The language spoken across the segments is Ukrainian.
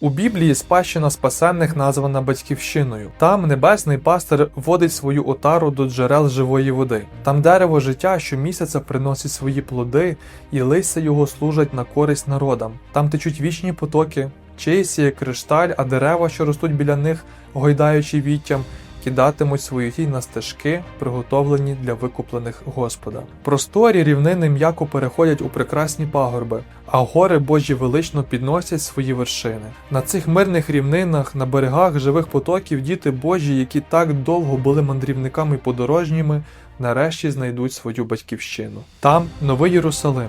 У Біблії спадщина спасенних названа батьківщиною. Там небесний пастир водить свою отару до джерел живої води. Там дерево життя щомісяця приносить свої плоди, і листя його служать на користь народам. Там течуть вічні потоки, чиї кришталь, а дерева, що ростуть біля них, гойдаючи віттям, кидатимуть свою тінь на стежки, приготовлені для викуплених Господа. Просторі рівнини м'яко переходять у прекрасні пагорби, а гори Божі велично підносять свої вершини. На цих мирних рівнинах, на берегах живих потоків, діти Божі, які так довго були мандрівниками й подорожніми, нарешті знайдуть свою батьківщину. Там новий Єрусалим.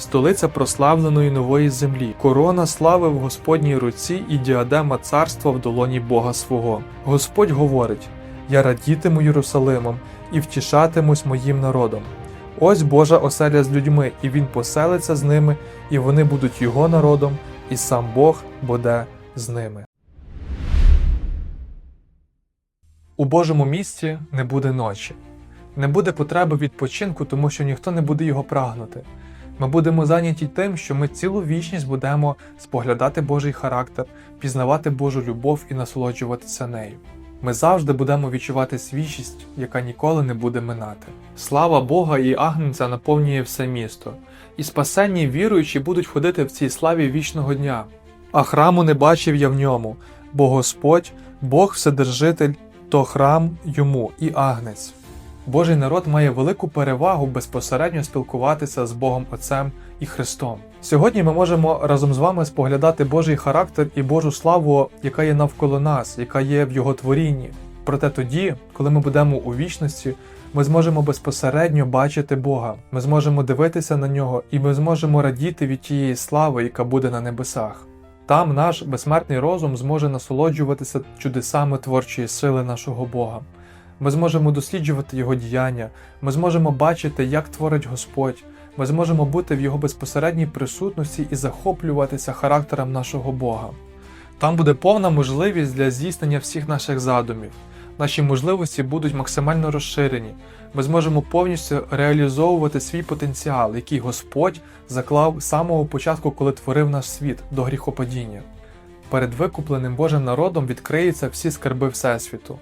Столиця прославленої нової землі, корона слави в Господній руці і діадема царства в долоні Бога свого. Господь говорить: Я радітиму Єрусалимом і втішатимусь моїм народом. Ось Божа оселя з людьми, і він поселиться з ними, і вони будуть його народом, і сам Бог буде з ними. У Божому місті не буде ночі, не буде потреби відпочинку, тому що ніхто не буде його прагнути. Ми будемо зайняті тим, що ми цілу вічність будемо споглядати Божий характер, пізнавати Божу любов і насолоджуватися нею. Ми завжди будемо відчувати свіжість, яка ніколи не буде минати. Слава Бога і Агнця наповнює все місто, і спасенні віруючі будуть ходити в цій славі вічного дня. А храму не бачив я в ньому, бо Господь, Бог Вседержитель, то храм йому і агнець. Божий народ має велику перевагу безпосередньо спілкуватися з Богом Отцем і Христом. Сьогодні ми можемо разом з вами споглядати Божий характер і Божу славу, яка є навколо нас, яка є в Його творінні. Проте тоді, коли ми будемо у вічності, ми зможемо безпосередньо бачити Бога, ми зможемо дивитися на нього і ми зможемо радіти від тієї слави, яка буде на небесах. Там наш безсмертний розум зможе насолоджуватися чудесами творчої сили нашого Бога. Ми зможемо досліджувати Його діяння, ми зможемо бачити, як творить Господь, ми зможемо бути в Його безпосередній присутності і захоплюватися характером нашого Бога. Там буде повна можливість для здійснення всіх наших задумів. Наші можливості будуть максимально розширені. Ми зможемо повністю реалізовувати свій потенціал, який Господь заклав з самого початку, коли творив наш світ до гріхопадіння. Перед викупленим Божим народом відкриються всі скарби Всесвіту.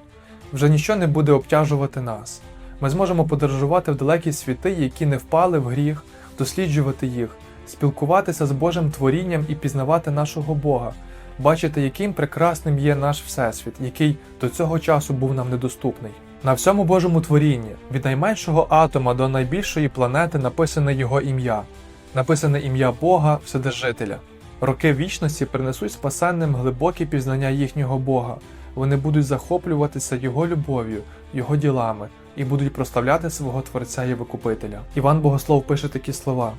Вже нічого не буде обтяжувати нас. Ми зможемо подорожувати в далекі світи, які не впали в гріх, досліджувати їх, спілкуватися з Божим творінням і пізнавати нашого Бога, бачити, яким прекрасним є наш Всесвіт, який до цього часу був нам недоступний. На всьому Божому творінні, від найменшого атома до найбільшої планети написане Його ім'я, написане ім'я Бога Вседержителя. Роки вічності принесуть спасенним глибокі пізнання їхнього Бога. Вони будуть захоплюватися Його любов'ю, Його ділами і будуть прославляти свого Творця і Викупителя. Іван Богослов пише такі слова.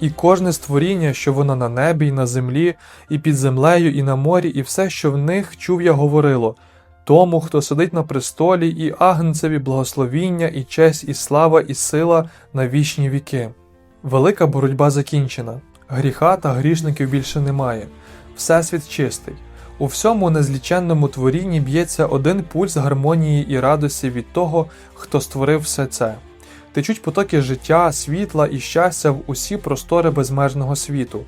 І кожне створіння, що воно на небі, і на землі, і під землею, і на морі, і все, що в них чув я говорило, тому, хто сидить на престолі, і агнцеві благословіння, і честь, і слава, і сила на вічні віки. Велика боротьба закінчена. Гріха та грішників більше немає. Всесвіт чистий. У всьому незліченному творінні б'ється один пульс гармонії і радості від того, хто створив все це. Течуть потоки життя, світла і щастя в усі простори безмежного світу.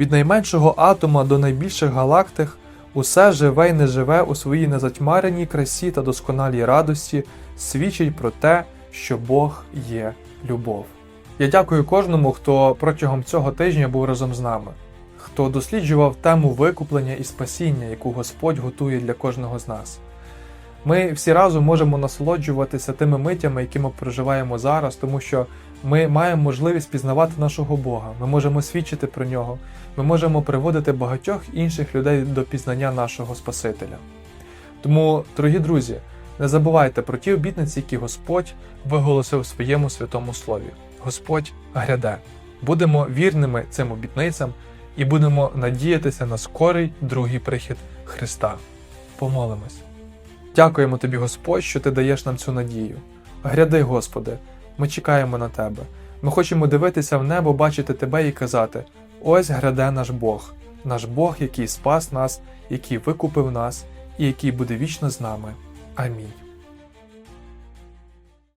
Від найменшого атома до найбільших галактик усе живе й неживе у своїй незатьмареній красі та досконалій радості свідчить про те, що Бог є любов. Я дякую кожному, хто протягом цього тижня був разом з нами хто досліджував тему викуплення і спасіння, яку Господь готує для кожного з нас. Ми всі разом можемо насолоджуватися тими митями, які ми проживаємо зараз, тому що ми маємо можливість пізнавати нашого Бога, ми можемо свідчити про нього, ми можемо приводити багатьох інших людей до пізнання нашого Спасителя. Тому, дорогі друзі, не забувайте про ті обітниці, які Господь виголосив у своєму святому слові. Господь гряде. Будемо вірними цим обітницям і будемо надіятися на скорий другий прихід Христа. Помолимось. Дякуємо тобі, Господь, що ти даєш нам цю надію. Гряди, Господи, ми чекаємо на Тебе. Ми хочемо дивитися в небо, бачити Тебе і казати: ось гряде наш Бог, наш Бог, який спас нас, який викупив нас і який буде вічно з нами. Амінь.